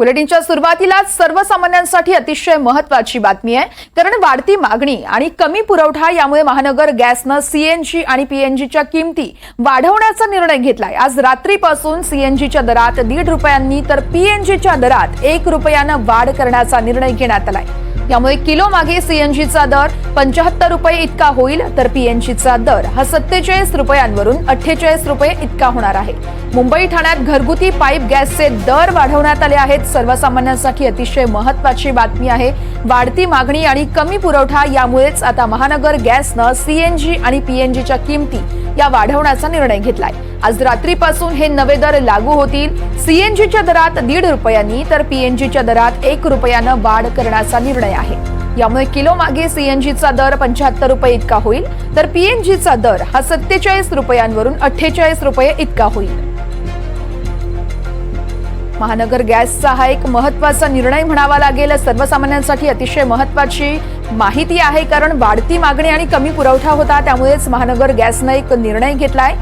बुलेटिनच्या सुरुवातीलाच सर्वसामान्यांसाठी अतिशय महत्वाची बातमी आहे. कारण वाढती मागणी आणि कमी पुरवठा यामुळे महानगर गॅसनं सीएनजी आणि पीएनजीच्या किमती वाढवण्याचा निर्णय घेतलाय. आज रात्रीपासून सीएनजीच्या दरात दीड रुपयांनी तर पीएनजीच्या दरात एक रुपयानं वाढ करण्याचा निर्णय घेण्यात आलाय. यामुळे किलो मागे सीएनजीचा दर पंचाहत्तर रुपये इतका होईल तर पीएनजीचा दर हा सत्तेचाळीस रुपयांवरून अठ्ठेचाळीस रुपये इतका होणार आहे. मुंबई ठाण्यात घरगुती पाईप गॅसचे दर वाढवण्यात आले आहेत. सर्वसामान्यांसाठी अतिशय महत्वाची बातमी आहे. वाढती मागणी आणि कमी पुरवठा यामुळेच आता महानगर गॅसनं सीएनजी आणि पीएनजीच्या किमती या वाढवण्याचा निर्णय घेतलाय. आज रात्रीपासून हे नवे दर लागू होतील. सीएनजीच्या दरात दीड रुपयांनी तर पीएनजीच्या दरात एक रुपयानं वाढ करण्याचा निर्णय आहे. यामुळे किलो मागे सीएनजीचा दर पंच्याहत्तर रुपये इतका होईल तर पीएनजीचा दर हा सत्तेचाळीस रुपयांवरून अठ्ठेचाळीस रुपये इतका होईल. महानगर गॅसचा हा एक महत्त्वाचा निर्णय म्हणावा लागेल. सर्वसामान्यांसाठी अतिशय महत्वाची माहिती आहे कारण वाढती मागणी आणि कमी पुरवठा होता त्यामुळेच महानगर गॅसनं एक निर्णय घेतलाय.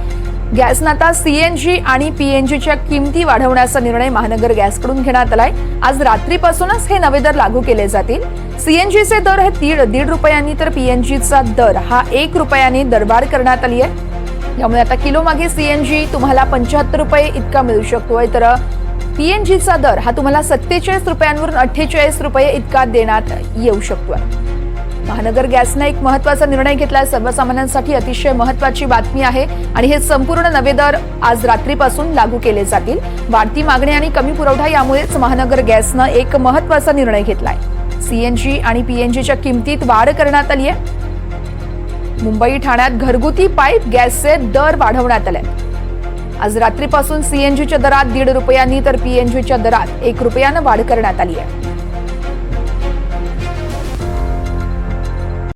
गॅसनं आता सीएनजी आणि पीएनजीच्या किमती वाढवण्याचा निर्णय महानगर गॅसकडून घेण्यात आलाय. आज रात्रीपासूनच हे नवे दर लागू केले जातील. सीएनजीचे दर हे दीड दीड रुपयांनी तर पीएनजीचा दर हा एक रुपयाने दरबार करण्यात आली आहे. यामुळे आता किलो मागे सीएनजी तुम्हाला पंच्याहत्तर रुपये इतका मिळू शकतोय तर पीएनजीचा दर हा तुम्हाला सत्तेचाळीस रुपयांवरून अठ्ठेचाळीस रुपये इतका देण्यात येऊ शकतोय. महानगर गॅसनं एक महत्त्वाचा निर्णय घेतला. सर्वसामान्यांसाठी अतिशय महत्वाची बातमी आहे आणि हे संपूर्ण नवे दर आज रात्रीपासून लागू केले जातील. वाढती मागणी आणि कमी पुरवठा यामुळेच महानगर गॅसनं एक महत्त्वाचा निर्णय घेतलाय. सीएनजी आणि पीएनजीच्या किमतीत वाढ करण्यात आली आहे मुंबई ठाण्यात घरगुती पाईप गॅसचे दर वाढवण्यात आले आज रात्रीपासून सीएनजीच्या दरात दीड रुपयांनी तर पीएनजीच्या दरात एक रुपयानं वाढ करण्यात आली आहे